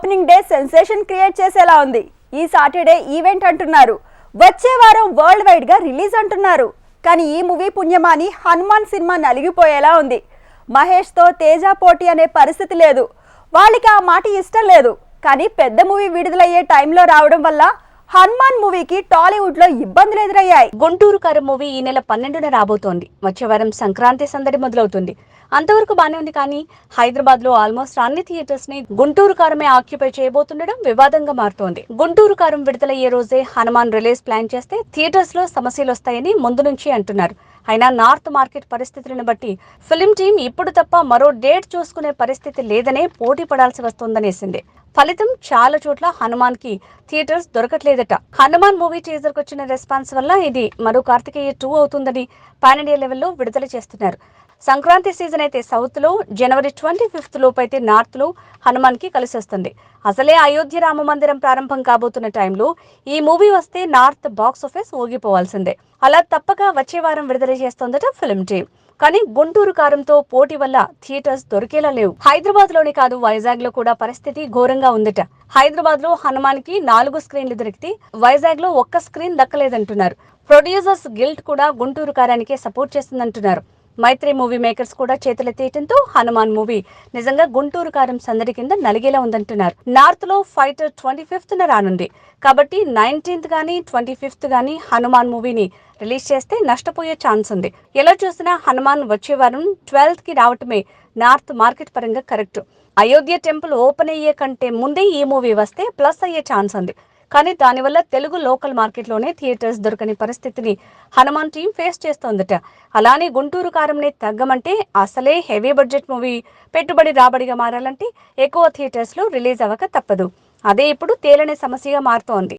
Opening day sensation create చేసేలా ఉంది. ఈ సాటర్డే ఈవెంట్ అంటున్నారు. వచ్చే వారం వరల్డ్ వైడ్గా రిలీజ్ అంటున్నారు. కానీ ఈ మూవీ పుణ్యమాని హనుమాన్ సినిమా నలిగిపోయేలా ఉంది. మహేష్తో తేజ పోటీ అనే పరిస్థితి లేదు. వాళ్ళకి ఆ మాట ఇష్టం లేదు. కానీ పెద్ద మూవీ విడుదలయ్యే టైంలో రావడం వల్ల హనుమాన్ మూవీకి టాలీవుడ్లో ఇబ్బందులు ఎదురయ్యాయి. గుంటూరు కర మూవీ ఈ నెల పన్నెండున రాబోతోంది. వచ్చే వారం సంక్రాంతి సందడి మొదలవుతుంది. అంతవరకు బానే ఉంది కానీ హైదరాబాద్లో ఆల్మోస్ట్ అన్ని థియేటర్స్ని గుంటూరు కారమే ఆక్యుపై చేయబోతుండడం వివాదంగా మారుతోంది. గుంటూరు కారం విడుదలయ్యే రోజే హనుమాన్ రిలీజ్ ప్లాన్ చేస్తే థియేటర్స్లో సమస్యలు వస్తాయని ముందు నుంచి అంటున్నారు. అయినా నార్త్ మార్కెట్ పరిస్థితులను బట్టి ఫిలిం టీం ఇప్పుడు తప్ప మరో డేట్ చూసుకునే పరిస్థితి లేదనే పోటీ పడాల్సి వస్తోందనేసింది. ఫలితం చాలా చోట్ల హనుమాన్కి థియేటర్స్ దొరకట్లేదట. హనుమాన్ మూవీ టీజర్ వచ్చిన రెస్పాన్స్ వల్ల ఇది మరో కార్తికేయ టూ అవుతుందని పాన్ ఇండియా లెవెల్లో విడుదల చేస్తున్నారు. సంక్రాంతి సీజన్ అయితే సౌత్లో జనవరి ట్వంటీ ఫిఫ్త్ లోపు అయితే నార్త్లో హనుమాన్కి కలిసి వస్తుంది అసలే అయోధ్య రామ మందిరం ప్రారంభం కాబోతున్న టైంలో ఈ మూవీ వస్తే నార్త్ బాక్స్ ఆఫీస్ ఊగిపోవాల్సిందే. అలా తప్పక వచ్చే వారం విడుదల చేస్తోందట ఫిల్మ్ టీం కానీ గుంటూరు కారంతో పోటీ వల్ల థియేటర్స్ దొరికేలా లేవు. హైదరాబాద్లోనే కాదు వైజాగ్లో కూడా పరిస్థితి ఘోరంగా ఉందట. హైదరాబాద్లో హనుమాన్కి నాలుగు స్క్రీన్లు దొరికితే వైజాగ్లో ఒక్క స్క్రీన్ దక్కలేదంటున్నారు. ప్రొడ్యూసర్స్ గిల్ట్ కూడా గుంటూరు కారానికే సపోర్ట్ చేస్తుందంటున్నారు. మైత్రి మూవీ మేకర్స్ కూడా చేతులెత్తేయడంతో హనుమాన్ మూవీ నిజంగా గుంటూరు కారం సందడి కింద నలిగేలా ఉందంటున్నారు. నార్త్లో ఫైటర్ ట్వంటీ ఫిఫ్త్ న రానుంది. కాబట్టి నైన్టీన్త్ గానీ ట్వంటీ ఫిఫ్త్ గానీ హనుమాన్ మూవీని రిలీజ్ చేస్తే నష్టపోయే ఛాన్స్ ఉంది. ఎలా చూసినా హనుమాన్ వచ్చే వారం ట్వెల్త్కి రావటమే నార్త్ మార్కెట్ పరంగా కరెక్ట్. అయోధ్య టెంపుల్ ఓపెన్ అయ్యే కంటే ముందే ఈ మూవీ వస్తే ప్లస్ అయ్యే ఛాన్స్ ఉంది. కానీ దానివల్ల తెలుగు లోకల్ మార్కెట్లోనే థియేటర్స్ దొరకని పరిస్థితిని హనుమాన్ టీం ఫేస్ చేస్తోందట. అలానే గుంటూరు కారంనే తగ్గమంటే అసలే హెవీ బడ్జెట్ మూవీ పెట్టుబడి రాబడిగా మారాలంటే ఎక్కువ థియేటర్స్లో రిలీజ్ అవ్వక తప్పదు. అదే ఇప్పుడు తేలనే సమస్యగా మారుతోంది.